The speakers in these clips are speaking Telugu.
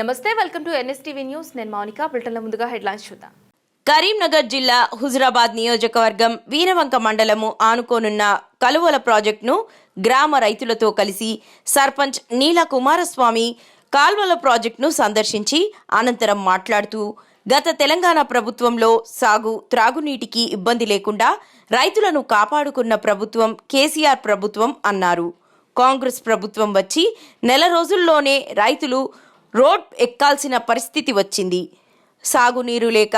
నమస్తే వెల్కమ్ టు ఎన్ఎస్టీవీ న్యూస్ నేను మౌనిక బులెటిన్ల ముందుగా హెడ్లైన్స్ చూద్దాం. కరీంనగర్ జిల్లా హుజురాబాద్ నియోజకవర్గం వీరవంక మండలము ఆనుకోనున్న కలువల ప్రాజెక్టును గ్రామ రైతులతో కలిసి సర్పంచ్ నీల కుమారస్వామి కాల్వల ప్రాజెక్టును సందర్శించి అనంతరం మాట్లాడుతూ గత తెలంగాణ ప్రభుత్వంలో సాగు త్రాగునీటికి ఇబ్బంది లేకుండా రైతులను కాపాడుకున్న ప్రభుత్వం కేసీఆర్ ప్రభుత్వం అన్నారు. కాంగ్రెస్ ప్రభుత్వం వచ్చి నెల రోజుల్లోనే రైతులు రోడ్ ఎక్కాల్సిన పరిస్థితి వచ్చింది. సాగునీరు లేక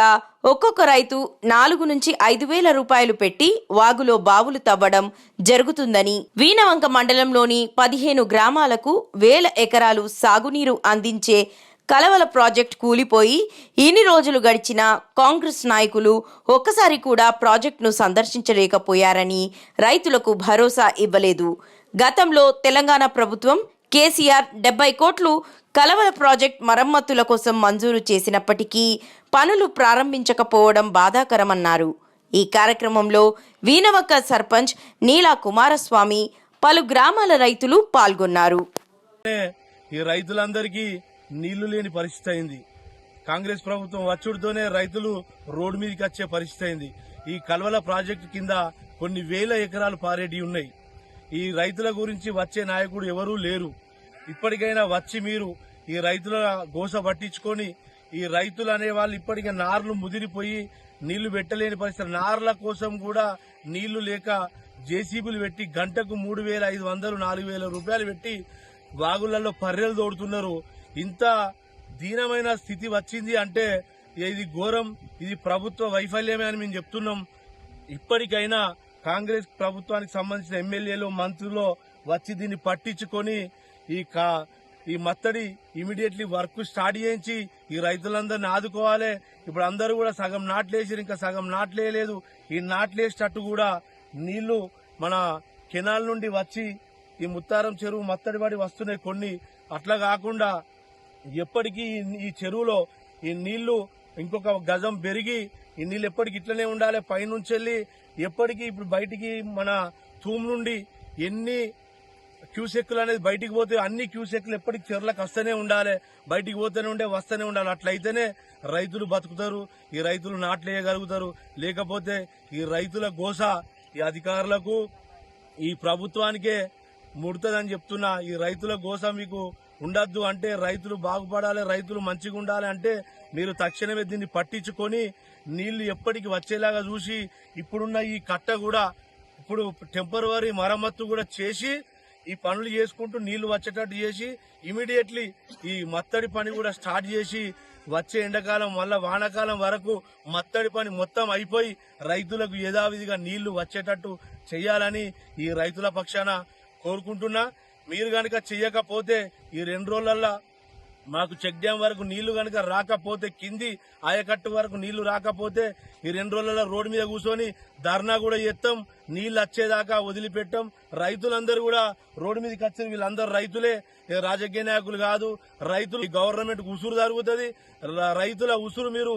ఒక్కొక్క రైతు నాలుగు నుంచి ఐదు వేల రూపాయలు పెట్టి వాగులో బావులు తవ్వడం జరుగుతుందని. వీణవంక మండలంలోని పదిహేను గ్రామాలకు వేల ఎకరాలు సాగునీరు అందించే కలవల ప్రాజెక్ట్ కూలిపోయి ఇన్ని రోజులు గడిచిన కాంగ్రెస్ నాయకులు ఒక్కసారి కూడా ప్రాజెక్టును సందర్శించలేకపోయారని రైతులకు భరోసా ఇవ్వలేదు. గతంలో తెలంగాణ ప్రభుత్వం కేసీఆర్ డెబ్బై కోట్లు కలవల ప్రాజెక్ట్ మరమ్మతుల కోసం మంజూరు చేసినప్పటికీ పనులు ప్రారంభించకపోవడం బాధాకరమన్నారు. ఈ కార్యక్రమంలో వీణవక్క సర్పంచ్ నీలా కుమారస్వామి పలు గ్రామాల రైతులు పాల్గొన్నారు. ఈ రైతులందరికీ నీళ్ళు లేని పరిస్థితి అయింది. కాంగ్రెస్ ప్రభుత్వం వచ్చుడుతోనే రైతులు రోడ్డు మీదకి వచ్చే పరిస్థితి అయింది. ఈ కల్వల ప్రాజెక్టు కింద కొన్ని వేల ఎకరాలు పారేడి ఉన్నాయి. ఈ రైతుల గురించి వచ్చే నాయకుడు ఎవరూ లేరు. ఇప్పటికైనా వచ్చి మీరు ఈ రైతుల గోస పట్టించుకొని ఈ రైతులు అనే వాళ్ళు ఇప్పటికే నార్లు ముదిరిపోయి నీళ్ళు పెట్టలేని పరిస్థితి. నార్ల కోసం కూడా నీళ్ళు లేక జేసీబీలు పెట్టి గంటకు మూడు వేల ఐదు వందలు నాలుగు వేల రూపాయలు పెట్టి వాగులలో పర్రెలు తోడుతున్నారు. ఇంత దీనమైన స్థితి వచ్చింది అంటే ఇది ఘోరం ఇది ప్రభుత్వ వైఫల్యమే అని మేము చెప్తున్నాం. ఇప్పటికైనా కాంగ్రెస్ ప్రభుత్వానికి సంబంధించిన ఎమ్మెల్యేలు మంత్రులు వచ్చి దీన్ని పట్టించుకొని ఈ కా ఈ మత్తడి ఇమీడియట్లీ వర్క్ స్టార్ట్ చేయించి ఈ రైతులందరిని ఆదుకోవాలి. ఇప్పుడు అందరూ కూడా సగం నాట్లేసారు ఇంకా సగం నాట్లేయలేదు. ఈ నాట్లేసేటట్టు కూడా నీళ్ళు మన కెనాల్ నుండి వచ్చి ఈ ముత్తారం చెరువు మత్తడి పడి వస్తున్నాయి కొన్ని. అట్లా కాకుండా ఎప్పటికీ ఈ- ఈ చెరువులో ఈ నీళ్ళు ఇంకొక గజం పెరిగి ఈ నీళ్ళు ఎప్పటికి ఇట్లనే ఉండాలి పైనుంచి వెళ్ళి ఎప్పటికీ ఇప్పుడు బయటికి మన తూము నుండి ఎన్ని క్యూసెక్కులు అనేది బయటికి పోతే అన్ని క్యూసెక్కులు ఎప్పటికి చెరువులకు వస్తూనే ఉండాలి. బయటికి పోతూనే ఉండే వస్తూనే ఉండాలి. అట్లయితేనే రైతులు బతుకుతారు ఈ రైతులు నాట్లేయగలుగుతారు లేకపోతే ఈ రైతుల గోస ఈ అధికారులకు ఈ ప్రభుత్వానికే ముడుతుందని చెప్తున్నా ఈ రైతుల గోస మీకు ఉండద్దు అంటే రైతులు బాగుపడాలి రైతులు మంచిగా ఉండాలి అంటే మీరు తక్షణమే దీన్ని పట్టించుకొని నీళ్ళు ఎప్పటికి వచ్చేలాగా చూసి ఇప్పుడున్న ఈ కట్ట కూడా ఇప్పుడు టెంపరవరీ మరమ్మత్తు కూడా చేసి ఈ పనులు చేసుకుంటూ నీళ్ళు వచ్చేటట్టు చేసి ఇమీడియట్లీ ఈ మత్తడి పని కూడా స్టార్ట్ చేసి వచ్చే ఎండాకాలం మళ్ళా వానాకాలం వరకు మత్తడి పని మొత్తం అయిపోయి రైతులకు యథావిధిగా నీళ్ళు వచ్చేటట్టు చేయాలని ఈ రైతుల పక్షాన కోరుకుంటున్నా. మీరు గనక చెయ్యకపోతే ఈ రెండు రోజులల్లో మాకు చెక్ డ్యాం వరకు నీళ్ళు గనక రాకపోతే కింది ఆయకట్టు వరకు నీళ్ళు రాకపోతే ఈ రెండు రోజులలో రోడ్డు మీద కూర్చొని ధర్నా కూడా ఎత్తాం నీళ్ళు వచ్చేదాకా వదిలిపెట్టాం. రైతులందరూ కూడా రోడ్డు మీదకి వచ్చిన వీళ్ళందరూ రైతులే. రాజకీయ నాయకులు కాదు. రైతులు గవర్నమెంట్ ఉసురు జరుగుతుంది రైతుల ఉసురు మీరు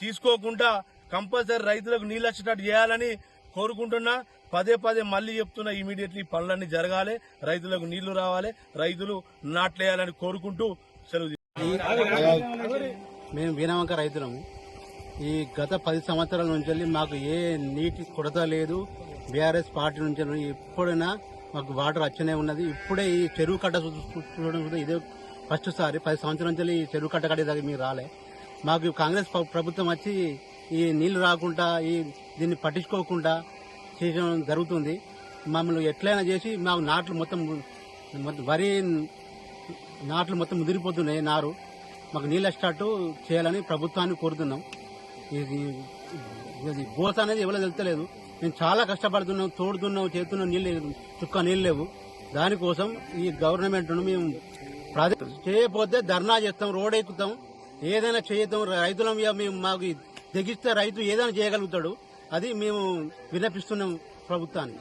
తీసుకోకుండా కంపల్సరీ రైతులకు నీళ్ళు వచ్చేటట్టు చేయాలని కోరుకుంటున్నా పదే పదే మళ్ళీ చెప్తున్నా ఇమీడియట్లీ పనులన్నీ జరగాలి. రైతులకు నీళ్ళు రావాలి. రైతులు నాట్లేయాలని కోరుకుంటూ సెలవు మేము వీణవంక రైతులము. ఈ గత పది సంవత్సరాల నుంచి వెళ్ళి మాకు ఏ నీటి కొరత లేదు. బీఆర్ఎస్ పార్టీ నుంచి ఎప్పుడైనా మాకు వాటర్ వచ్చనే ఉన్నది. ఇప్పుడే ఈ చెరువు కట్ట చూడడం ఇదే ఫస్ట్ సారి. పది సంవత్సరాల నుంచి ఈ చెరువు కట్ట కట్టే దగ్గర మీరు రాలే. మాకు కాంగ్రెస్ ప్రభుత్వం వచ్చి ఈ నీళ్ళు రాకుండా ఈ దీన్ని పట్టించుకోకుండా చేయడం జరుగుతుంది. మమ్మల్ని ఎట్లయినా చేసి మా నాట్లు మొత్తం వరి నాట్లు మొత్తం ముదిరిపోతున్నాయి నారు. మాకు నీళ్ళు వచ్చేటట్టు చేయాలని ప్రభుత్వాన్ని కోరుతున్నాం. ఇది ఇది గోస అనేది ఎవరో తెలుస్తలేదు. మేము చాలా కష్టపడుతున్నాం తోడుతున్నాం చేస్తున్నాం నీళ్ళు చుక్క నీళ్ళు లేవు. దానికోసం ఈ గవర్నమెంట్ను మేము ప్రాజెక్ట్ చేయకపోతే ధర్నా చేస్తాం రోడ్ ఎక్కుతాం. ఏదైనా చేద్దాం రైతులం మేము మాకు తెగిస్తే రైతు ఏదైనా చేయగలుగుతాడు. అది మేము విన్నపిస్తున్నాం ప్రభుత్వాన్ని.